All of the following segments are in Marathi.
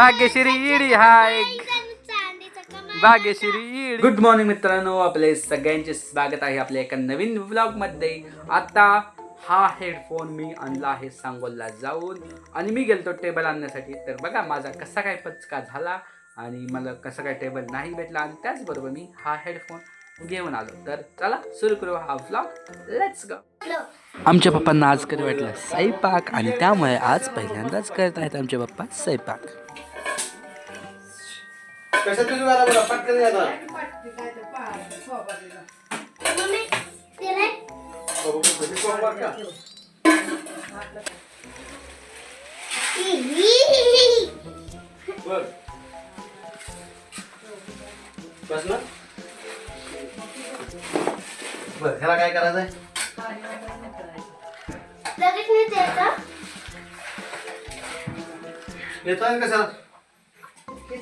भाग्यश्री इडी हाय. भाग्यश्री गुड मॉर्निंग मित्रांनो आपले सगळ्यांचे स्वागत आहे आपल्या एका नवीन व्लॉगमध्ये. आता हा हेडफोन मी आणला आहे सांगोलला जाऊन. आणि मी गेलतो टेबल आणण्यासाठी. तर बघा माझा कसा काय पचका झाला आणि मला कसं काय टेबल नाही भेटला आणि त्याचबरोबर मी हा हेडफोन घेऊन आलो. तर चला सुरू करू हा व्लॉग लेट्स गो आमच्या पप्पांना आज कधी वाटलं? स्वयंपाक आणि त्यामुळे आज पहिल्यांदाच करत आहेत आमचे पप्पा स्वयंपाक कशा तुझी वाला बघा पटकन या जरा. बघू, बघू, कधी सोमवार का? बर. बस ना? बर ह्याला काय करायचंय येतोय ना कशाला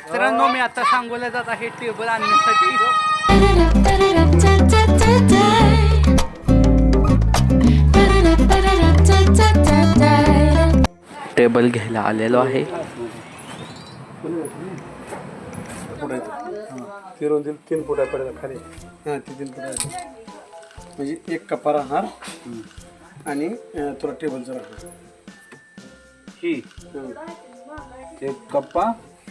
मित्रांनो मी आता सांगोला जात आहे टेबल आणण्यासाठी. टेबल घ्यायला आलेलो आहे. तिरून दिल तीन फुटा पडेल खाली. हां ती तीन फुटा म्हणजे एक कप्पा राहणार. आणि तुला टेबलचं राहणार ही. एक कप्पा.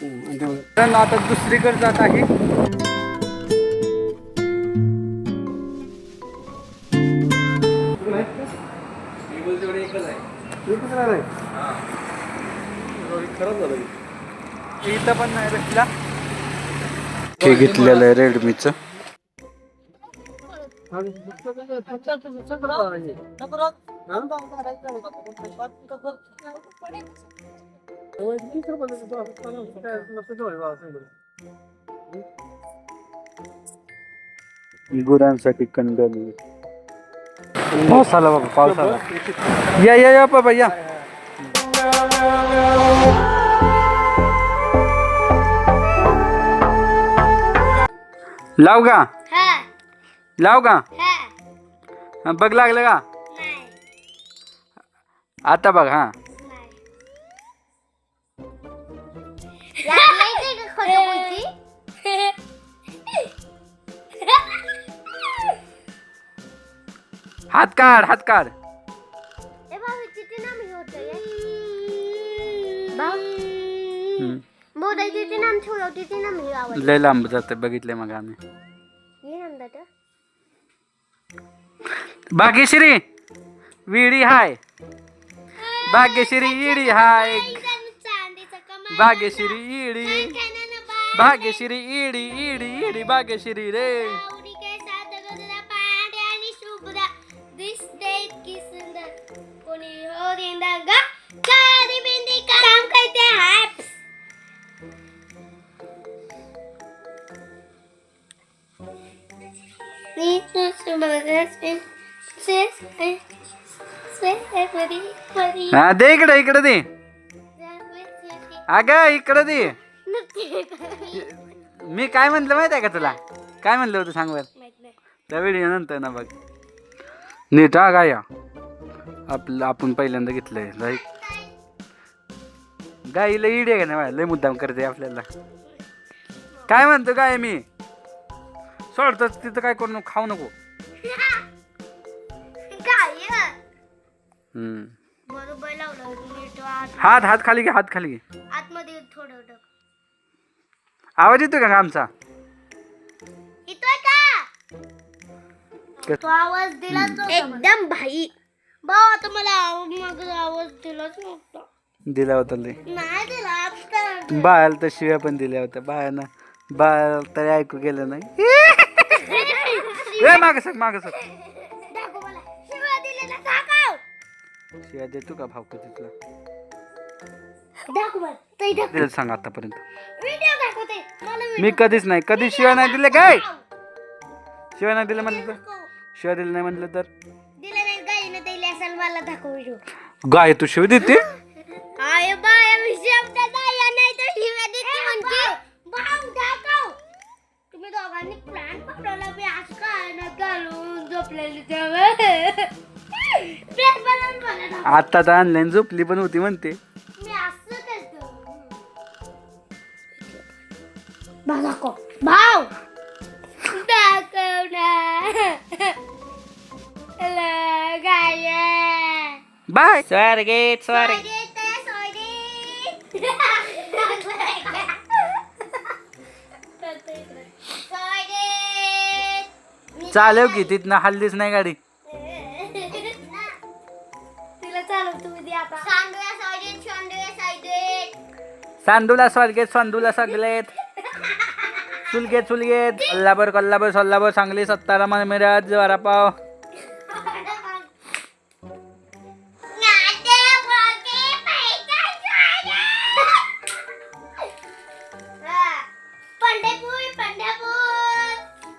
हं, आणि मित्रांनो आता दुसरीकडे जात आहे. एकच खराब झालं हे. इथं पण नाही भेटला हे घेतलेलं आहे रेडमीचं. गुरांसाठी कंडल पाऊस आला बाबा पाऊस आला या या या बाबा या लाव का लाव का हा, बघ लागलं का आता बघ हा। हात काढ हात काढ। हम्म. बोलायचे ते नाम ठेवलं ते नाम हे आवड लय लांब जाते बघितले मग आम्ही हे नाम दादा भाग्यश्री विडी हाय. भाग्यश्री इडी हाय. भाग्यश्री इडी. भाग्यश्री इडी इडी. इडी भाग्यश्री रे. हा दे इकडे इकडे दे. अग इकडे दे. मी काय म्हणलं माहीत आहे का तुला? काय म्हणलं होतं सांग बरं? त्या व्हिडिओ नंतर ना बघ. नीट हा गाया आपलं आपण पहिल्यांदा घेतलंय लाईक गाईला इडी आहे का नाही लय मुद्दाम करते आपल्याला. काय म्हणतो गाय मी? सोडतो तिथं काय करू नको खाऊ नको. हम्म. बरोबर लावलं नीट आत. हात हात खाली घे हात खाली घे. आतमध्ये थोडं टाक आवाज येतो का आमचा? येतोय का? तो आवाज नव्हता एकदम भाई भाऊ आता मला मग आवाज दिलाच नव्हता. दिला होता लय. नाही दिला बाळाला तर शिव्या पण दिल्या होत्या. बाळानं बाळ तरी ऐकू गेलं नाही. ए माग सर माग सर दाखव मला. शिव्या दिलेला दाखव शिवाय देतो का भाव कधी तुला दाखव बरं. ताई दाखव. दिलं सांग आतापर्यंत. व्हिडिओ दाखवते. मला मी कधीच नाही. कधी शिवाय नाही दिले काय. शिवाय नाही दिलं म्हणलं तर. शिवाय दिलं नाही म्हणलं तर? गाय तू शिवाय देते झोपलेली. आता तर ऑनलाईन झोपली पण होती म्हणते. मी असं करतो. भाऊ! गाय बाय. स्वर्गेट स्वर्ग चालव की तिथनं हल्लीच नाही गाडी. तिला चालव तुम्ही दे आता. सांडूया साईडेत सांडूया साईडेत सांदूला स्वर्गेत सांदूला सगलेत चुलगेत चुलगेत कोल्हापूर कोल्हापूर सोलापूर सांगली सत्तारा मिरज वरापाव